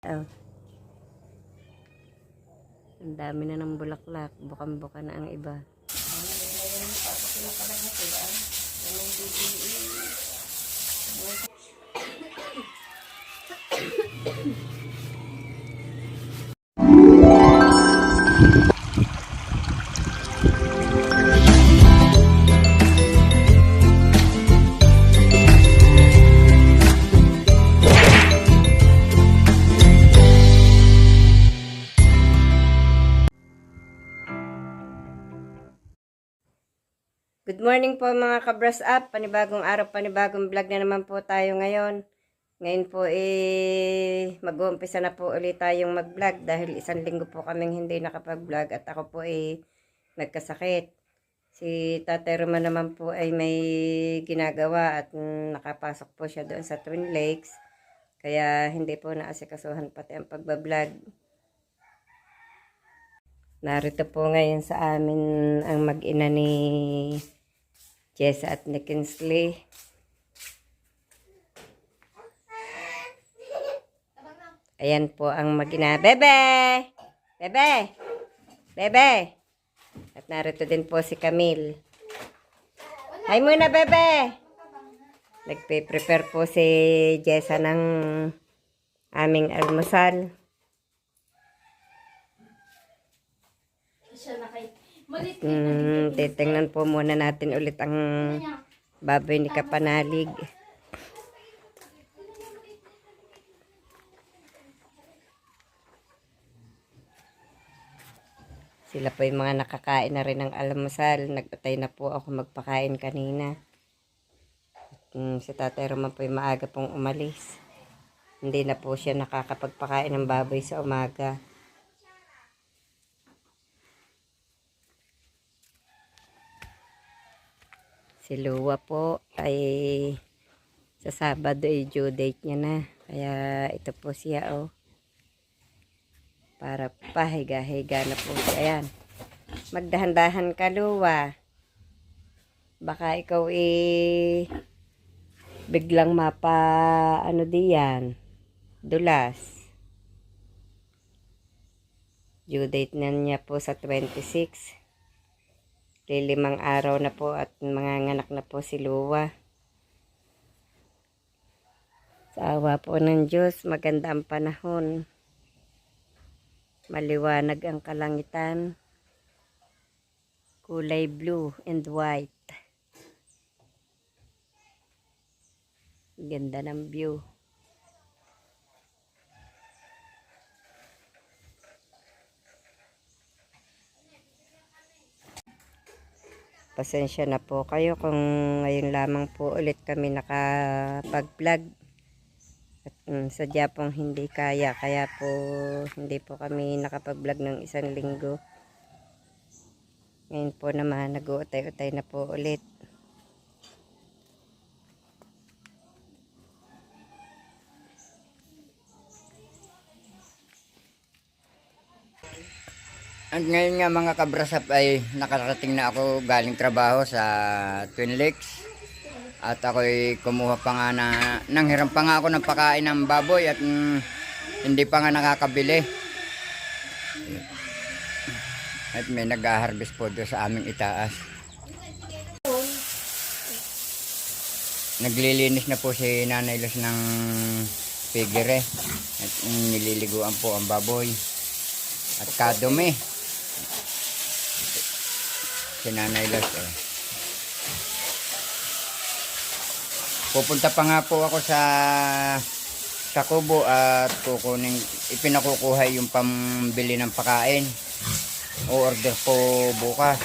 Oh. Ang dami na ng bulaklak. Bukang-buka na ang iba. Good morning po mga kabras up. Panibagong araw, panibagong vlog na naman po tayo ngayon. Ngayon po eh mag-uumpisa na po ulit tayong mag-vlog dahil isang linggo po kaming hindi nakapag-vlog at ako po eh nagkasakit. Si Tatay Roman naman po ay may ginagawa at nakapasok po siya doon sa Twin Lakes. Kaya hindi po naasikasuhan pati ang pagbablog. Narito po ngayon sa amin ang mag-ina ni Jessa at ni Kinsley. Ayan po ang mag-ina. Bebe! Bebe! Bebe! At narito din po si Camille. Hi muna, Bebe! Nagpe-prepare po si Jessa ng aming almusal. Hmm, titingnan po muna natin ulit ang baboy ni Kapanalig. Sila po yung mga nakakain na rin ng almusal. Nagpatay na po ako magpakain kanina. Hmm, si Tatay Roman po yung maaga pong umalis. Hindi na po siya nakakapagpakain ng baboy sa umaga. Si Lua po ay sa Sabado ay due date niya na. Kaya ito po siya oh. Para pahiga-higa na po siya. Ayan. Magdahan-dahan ka Lua. Baka ikaw eh biglang mapa ano diyan. Dulas. Due date na niya po sa 26. Lilimang araw na po at mga nganak na po si Luwa. Sa awa po ng Diyos, maganda ang panahon. Maliwanag ang kalangitan. Kulay blue and white. Ganda ng view. Pasensya na po kayo kung ngayon lamang po ulit kami nakapag-vlog. At mm, sadya pong hindi kaya. Kaya po hindi po kami nakapag-vlog ng isang linggo. Ngayon po naman nag-uutay-utay na po ulit. At ngayon nga mga kabrasap ay nakarating na ako galing trabaho sa Twin Lakes. At ako'y kumuha pa nga na, nanghiram pa nga ako ng pakain ng baboy at mm, hindi pa nga nakakabili. At may nag-harvest po doon sa aming itaas. Naglilinis na po si Nanay Luz ng pigere. At mm, nililiguan po ang baboy. At kadumi. Si Nanay Luz eh. Pupunta pa nga po ako sa Takubo at kukunin, ipinakukuha yung pambili ng pakain. O order po bukas.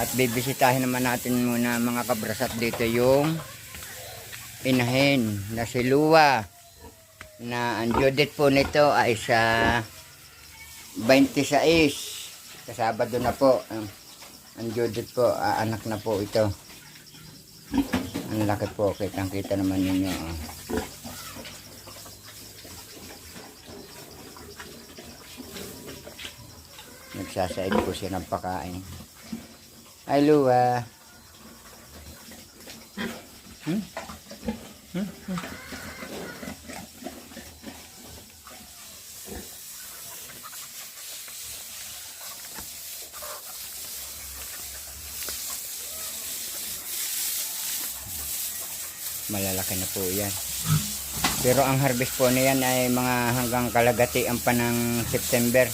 At bibisitahin naman natin muna mga kabrasat dito yung inahin na si Lua na ang due po nito ay sa 26 sa Sabado na po. Ang due date po ah, anak na po ito. Ang laki po kitang kita naman ninyo oh. nagsasaid po siya ng pakain. Ay Lua. Hmm? Malalaki na po yan. Pero ang harvest po na yan ay mga hanggang kalagatian pa ng September.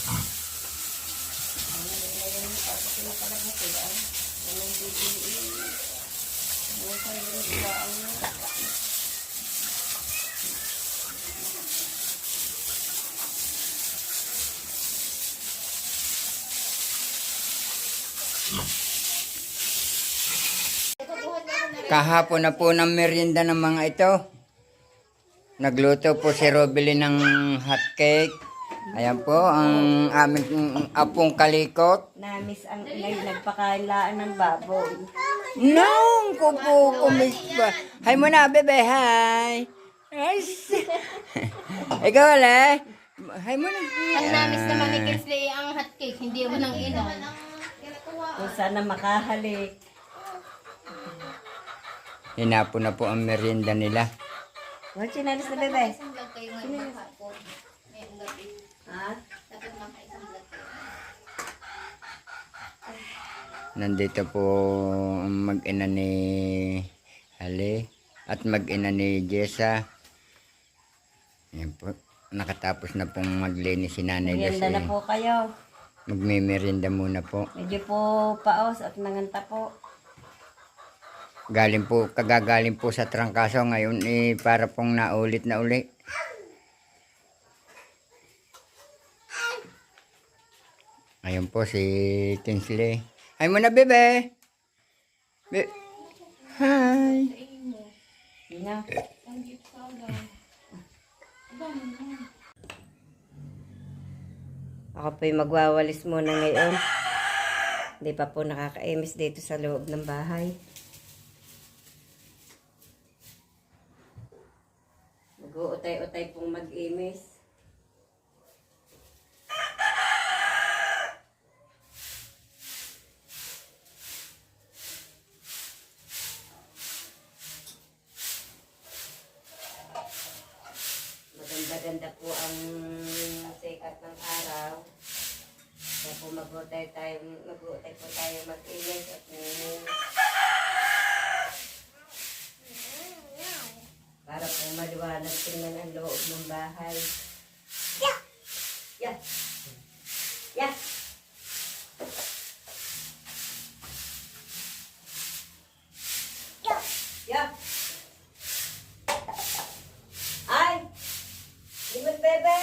Kahapon na po ng merienda ng mga ito. Nagluto po si Robely ng hot cake. Ayan po, ang aming apong kalikot. Namis ang inay nagpakailaan ng baboy. Nong ko po kumis pa. Hi muna, bebe. Hi. Ay, s- Ikaw wala. Hi muna. Ang namis naman ni Kinsley ang hotcake, hindi mo nang inom. Kung sana makahalik. Hinapo na po ang merienda nila. Wala sinalis na bebe. Isang vlog kayo ngayon hapon. Ngayong gabi. Ha? Dapat maka-isang vlog kayo. Nandito po ang mag-ina ni Hale at mag-ina ni Jessa. Ayan po. Nakatapos na pong maglinis si Nanay Merienda na Lucy. po kayo. Magmimerienda muna po. Medyo po paos at nanganta po. Galing po, kagagaling po sa trangkaso ngayon eh para pong naulit na uli. Ayun po si Kingsley. Hi muna bebe. Be Hi. Na. Ako po'y magwawalis muna ngayon. Hindi pa po nakakaimis dito sa loob ng bahay. Mag-uutay-utay pong mag-imis. Maganda-ganda po ang sikat ng araw. Kaya po mag-uutay tayo, mag-uutay po tayo mag-imis at mm, para po maliwanag tingnan ang loob ng bahay. Yeah! Yeah! Yeah! Yeah! Ay! Limon bebe!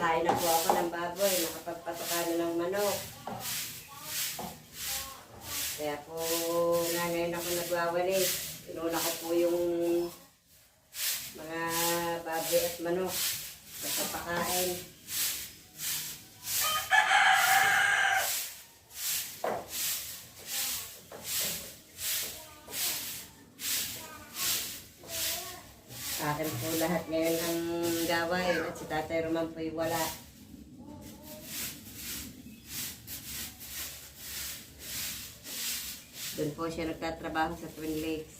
Kain na po ako ng baboy, nakapagpatoka na ng manok. Kaya po na ngayon ako nagwawalis. Inuna ko po yung mga baboy at manok. Basta pakain. Akin po lahat ngayon ang gawain at si Tatay Roman po'y wala. Doon po siya nagtatrabaho sa Twin Lakes.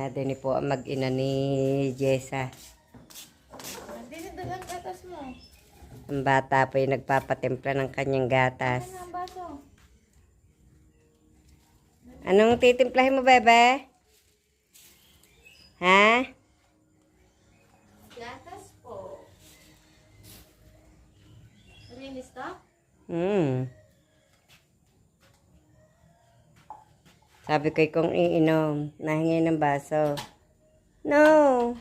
Natin po ang mag-ina ni Jessa. Dinidalang gatas mo. Ang bata po ay nagpapatimpla ng kanyang gatas. Ang baso. Anong titimplahin mo, bebe? Ha? Sabi ko kung iinom, nahingi ng baso. No!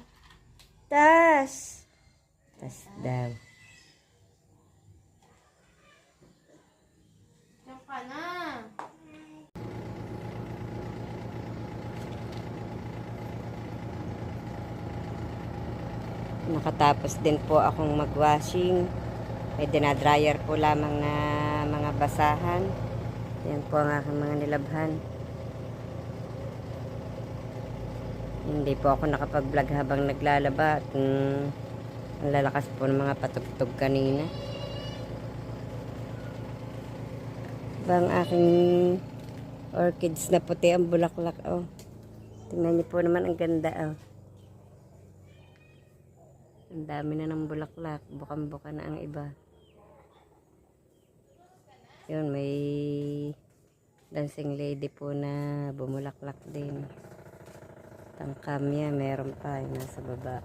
Tas! Tas daw. Diyan ka na. Nakatapos din po akong magwashing. May dinadryer po lamang na mga basahan. Yan po ang aking mga nilabhan. Hindi po ako nakapag-vlog habang naglalaba at mm, ang lalakas po ng mga patugtog kanina. Bang aking orchids na puti ang bulaklak. Oh. Tingnan niyo po naman ang ganda. Oh. Ang dami na ng bulaklak. Bukang-buka na ang iba. Yun, may dancing lady po na bumulaklak din. Tangkamya, meron pa. Yung nasa baba.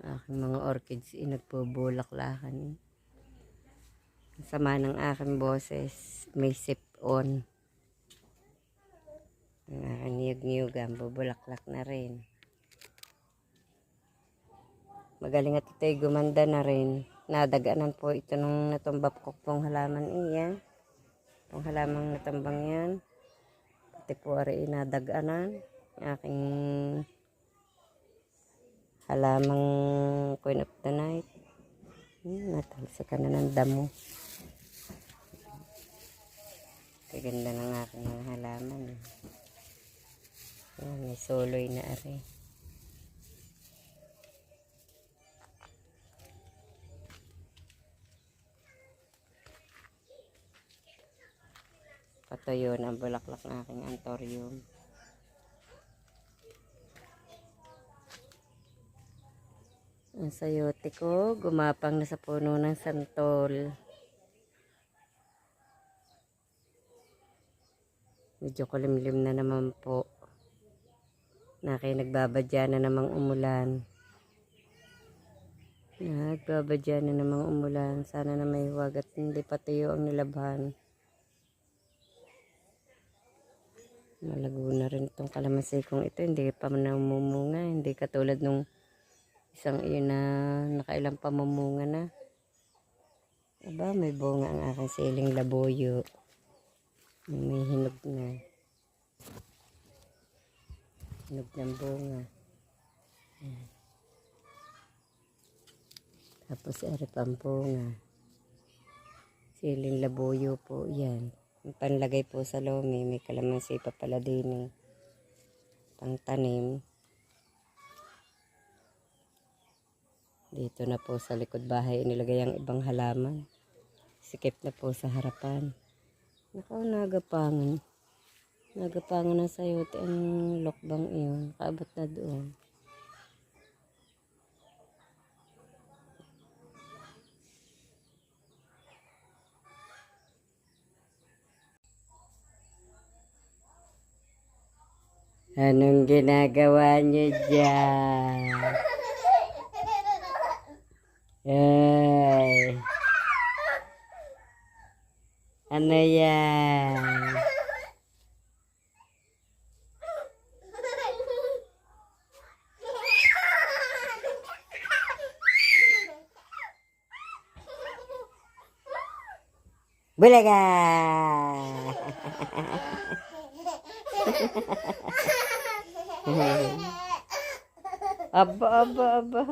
Aking mga orchids, eh, nagpubulaklakan. Ang sama ng aking boses, may sip on. Ang aking niyog-niyugan, bubulaklak na rin. Magaling at ito'y gumanda na rin. Nadaganan po ito nung natumbap ko pong halaman iya. Pong halamang natambang yan. Pati po ari nadaganan. Yung aking halamang queen of the night. Hmm, natalsikan na ng damo. Kaganda ng aking mga halaman. Ayan, may soloy na ari. Patuyo ang bulaklak ng aking antorium. Ang sayote ko, gumapang na sa puno ng santol. Medyo kulimlim na naman po. Naki nagbabadya na namang umulan. Nagbabadya na namang umulan. Sana na may huwag at hindi patuyo ang nilabhan. Malago na rin itong kalamansi kong ito. Hindi pa namumunga. Hindi katulad nung isang iyon na nakailang pamumunga na. Aba, may bunga ang aking siling labuyo. May hinog na. Hinog ng bunga. Tapos eri pampuna. Siling labuyo po yan. Panlagay po sa lomi, may kalamansi pa pala din eh. Pangtanim. Dito na po sa likod bahay inilagay ang ibang halaman. Sikip na po sa harapan. Nakaw nagapangan. Nagapangan na sayote ang lokbang iyon. Kaabot na doon. Anong ginagawa niyo dyan? Ay. Ano yan? Bulaga! aba, aba, aba.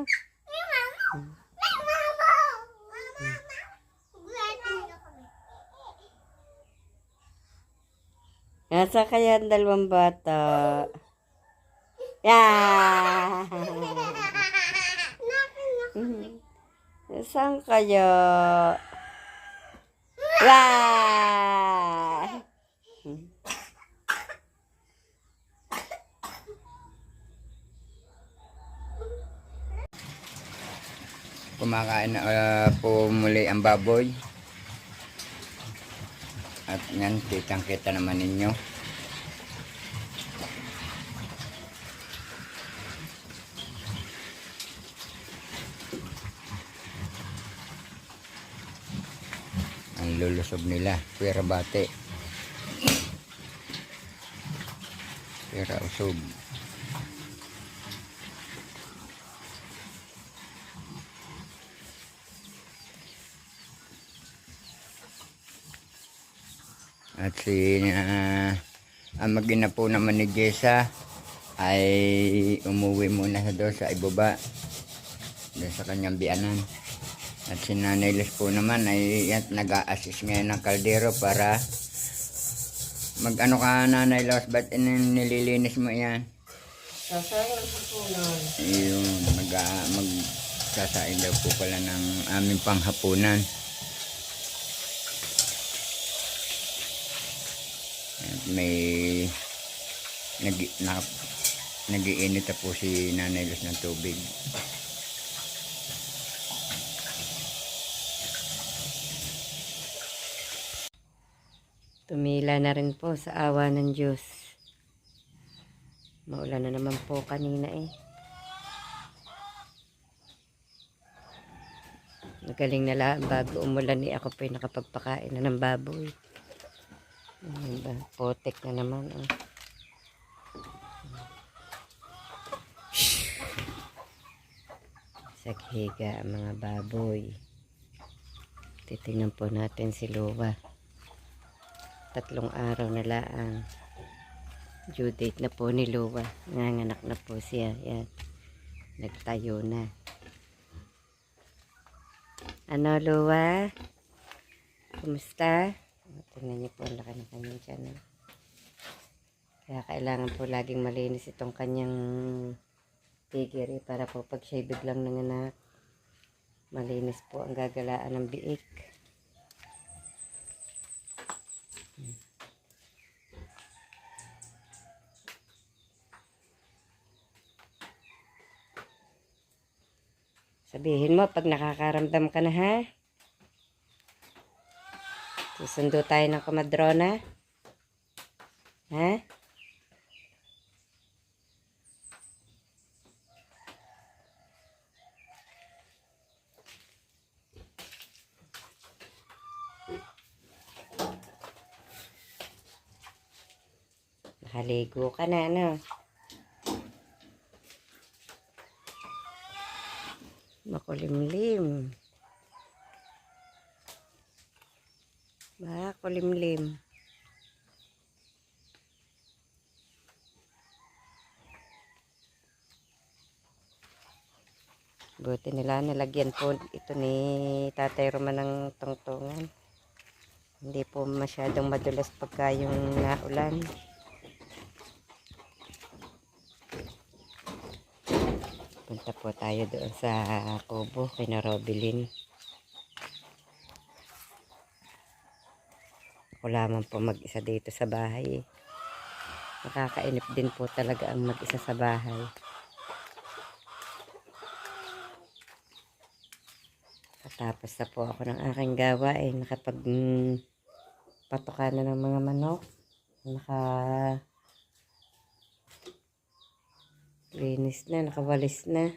Nasa kaya ang dalawang bata? Yeah! Saan kayo? Wow! Kumakain na ah, po muli ang baboy. At yan, kitang kita naman ninyo. Ang lulusob nila. Pwera bate. Pwera usob. At si uh, ang mag-ina po naman ni Jessa ay umuwi muna sa doon sa ibaba doon sa kanyang bianan. At si Nanay Luz po naman ay nag-a-assist ngayon ng kaldero para mag-ano ka Nanay Luz, ba't in- nililinis mo yan? Sasayang po nun. Yung mag, mag sasain daw po pala ng aming panghapunan. May nag, na, nagiinit na po si Nanay Luz ng tubig. Tumila na rin po sa awa ng Diyos. Maulan na naman po kanina eh. Nagaling na lang bago umulan eh. Ako po nakapagpakain na ng baboy. Ano ba? Potek na naman. Oh. Saghiga ang mga baboy. Titingnan po natin si Luwa tatlong araw na laang due date na po ni Luwa nanganak na po siya yan nagtayo na ano Luwa kumusta O, tingnan niyo po ang laki ng kanyang tiyan oh. kaya kailangan po laging malinis itong kanyang pigiri para po pag siya biglang nanganak malinis po ang gagalaan ng biik Sabihin mo pag nakakaramdam ka na ha. Susundo tayo ng komadrona. Ha? Nakaligo ka na, ano? Makulimlim. Makulimlim. Buti nila nilagyan po ito ni Tatay Roman ng tungtungan. Hindi po masyadong madulas pagka yung naulan. Punta po tayo doon sa kubo kina Robilin. Ako lamang po mag-isa dito sa bahay. eh. Nakakainip din po talaga ang mag-isa sa bahay. Katapos na po ako ng aking gawain. Nakapag mm, na ng mga manok. Naka linis na, nakawalis na.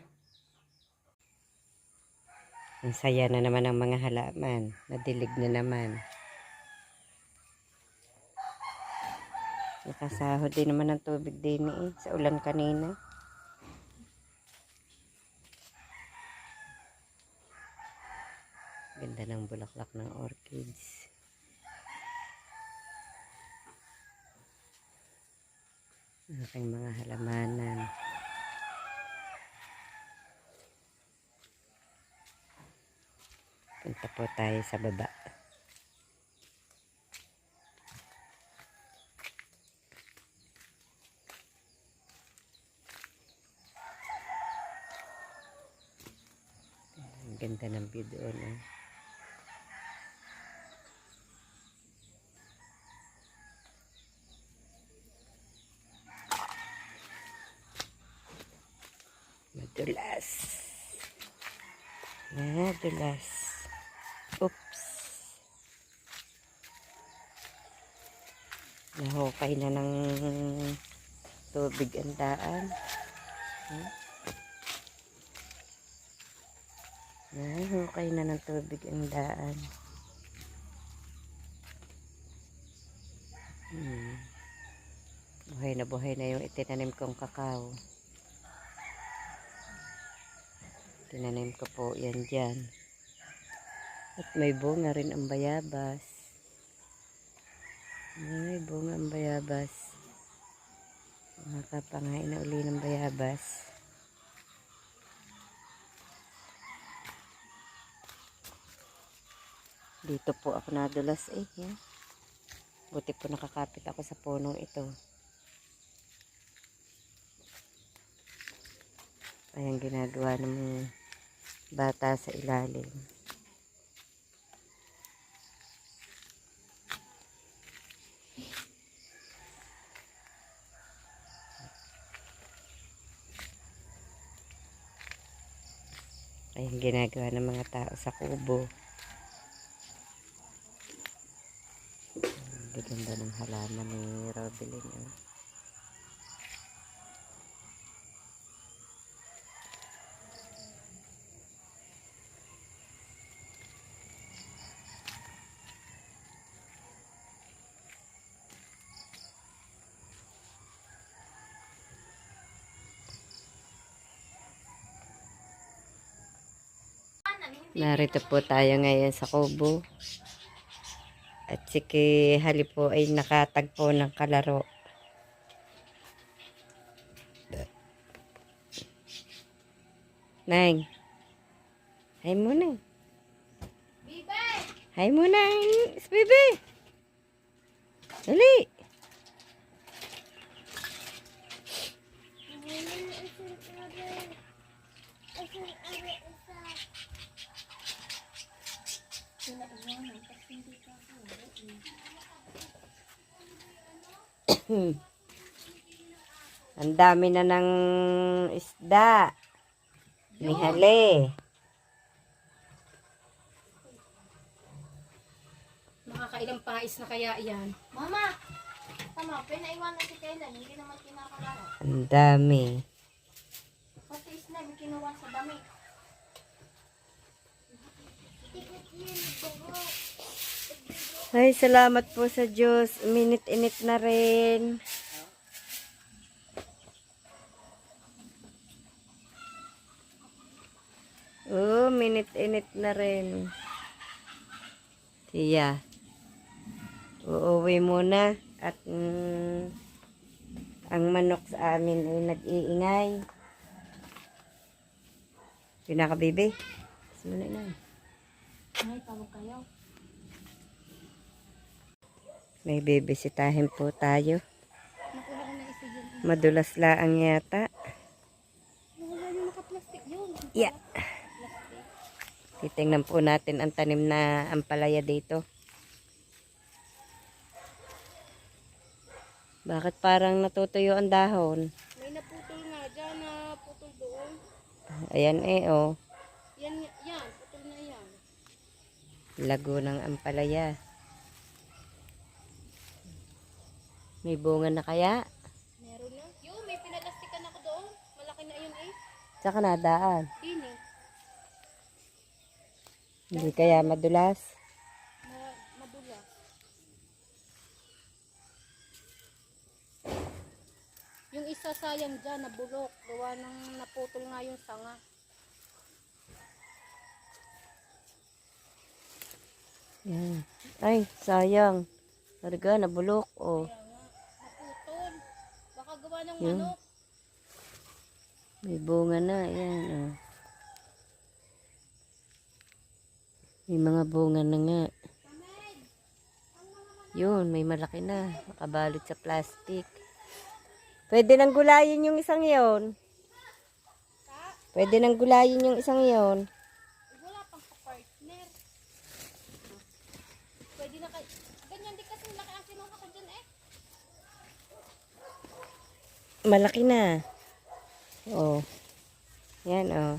Ang saya na naman ng mga halaman. Nadilig na naman. Nakasahod din naman ng tubig din eh, sa ulan kanina. Ganda ng bulaklak ng orchids. Aking mga halamanan. Punta po tayo sa baba. Ganda ng view doon. Oh. Madulas. Madulas. Oops. Nahukay na ng tubig ang daan. Hmm? Nahukay na ng tubig ang daan. Hmm. Buhay na buhay na yung itinanim kong kakao. Tinanim ko po yan dyan. At may bunga rin ang bayabas. May bunga ang bayabas. Makakapangain na uli ng bayabas. Dito po ako nadulas eh. Yan. Buti po nakakapit ako sa punong ito. Ayan ginagawa ng bata sa ilalim. Ayan ginagawa ng mga tao sa kubo. Ang ganda ng halaman ni Robelin. Oh. Narito po tayo ngayon sa Kubo. Si Hali po ay nakatagpo ng kalaro. Nang. Hay muna. Hay muna, Bibi. Dali. Ang dami na ng isda. Ni Hali. Nakakailang pais na kaya yan. Mama! Tama, pinaiwanan si Kaylan. Hindi naman kinakalaro. Ang dami. Pati isla, may kinuha sa dami. Ay, salamat po sa Diyos. Minit-init na rin. Oh, minit-init na rin. Siya. Uuwi muna. At mm, ang manok sa amin ay nag-iingay. Pinakabibi. Sino na inay? Ay, tawag kayo. May bibisitahin po tayo. Madulas laang yata. Yeah. Titingnan po natin ang tanim na ampalaya dito. Bakit parang natutuyo ang dahon? May naputol nga dyan na putol doon. Ayan eh, oh. Yan, yan. Putol na yan. Lago ng ampalaya. May bunga na kaya? Meron na. Yun, may pinalastikan ako doon. Malaki na yun eh. Tsaka nadaan. Dini. Hindi kaya madulas. Ma madulas. Yung isa sayang dyan, nabulok. Gawa ng naputol nga yung sanga. Yan. Ay, sayang. Talaga, nabulok. Oh. Naputol. Baka gawa ng manok. May bunga na. Ayan, oh. May mga bunga na nga. Yun, may malaki na. Nakabalot sa plastic. Pwede nang gulayin yung isang yon. Pwede nang gulayin yung isang yon. Eh, wala pang partner. Pwede na kay... Ganyan di kasi laki ang kinuha ko dyan eh. Malaki na. Oh. Yan, oh.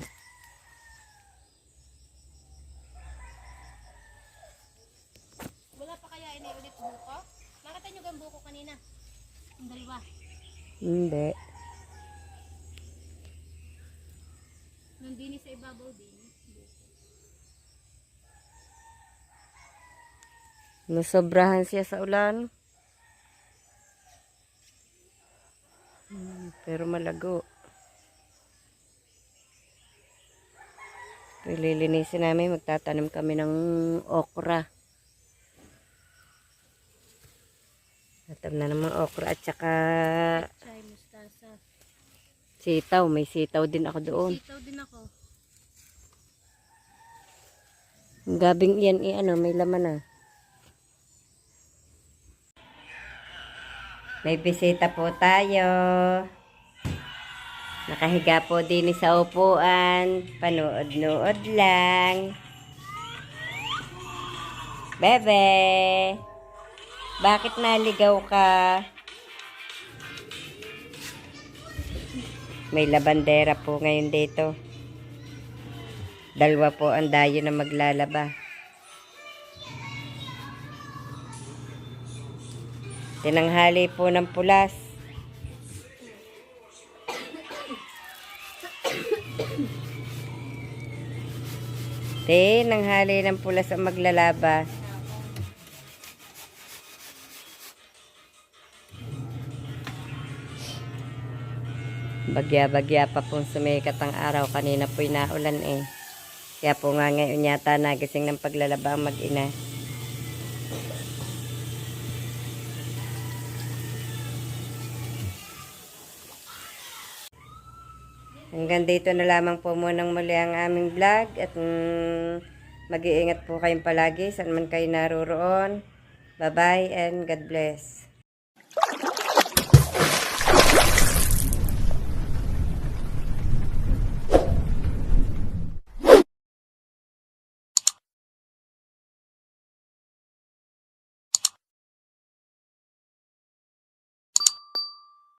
Wala pa kaya iniulit buko? Nakita nyo gang buko kanina? Yung dalawa. Hindi. Nandini sa ibabaw din. Nasobrahan siya sa ulan. Pero malago. Lilinisin namin, magtatanim kami ng okra. Tatam na naman okra at saka sitaw. May sitaw din ako doon. Sitaw din ako. Gabing yan, i ano, may laman na. May bisita po tayo. Nakahiga po din sa upuan. Panood-nood lang. Bebe! Bakit naligaw ka? May labandera po ngayon dito. Dalawa po ang dayo na maglalaba. Tinanghali po ng pulas. Tinanghali ng pulas ang maglalaba. Bagya-bagya pa pong sumikat ang araw. Kanina po'y naulan eh. Kaya po nga ngayon yata nagising ng paglalaba ang mag-ina. Hanggang dito na lamang po munang muli ang aming vlog at mm, mag-iingat po kayong palagi saan man kayo naroroon. Bye-bye and God bless.